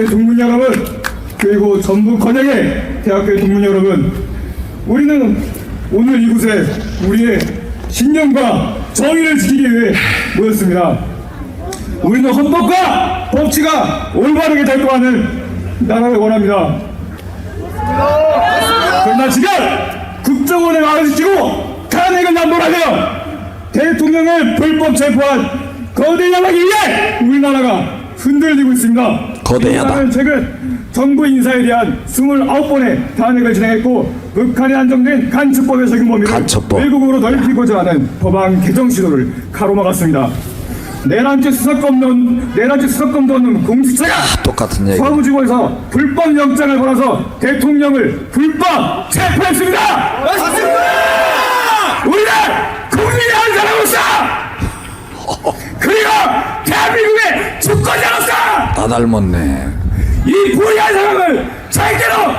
대학교의 동문 여러분, 그리고 전북 건영의 대학교의 동문 여러분, 우리는 오늘 이곳에 우리의 신념과 정의를 지키기 위해 모였습니다. 우리는 헌법과 법치가 올바르게 작동하는 나라를 원합니다. 그러나 지금 국정원의 말을 지키고 탄핵을 남발하며 대통령을 불법 체포한 거대 야당에 의해 우리나라가 흔들리고 있습니다. 거대 야당. 우리나라는 최근 정부 인사에 대한 29번의 탄핵을 진행했고 북한에 안정된 간첩법의 적용 범위를 간첩법. 외국으로 넓히고자 하는 법안 개정 시도를 가로막았습니다. 내란죄 수사권론, 내란죄 수사권도는 공직자가 똑같은 얘기. 사무직원에서 불법 영장을 걸어서 대통령을 불법 체포했습니다. 맞습니다. 우리는 국민의 한 사람으로서 그리고 대한민국의 주권자로서 다 닮았네. 이 부유한 사람을 절대로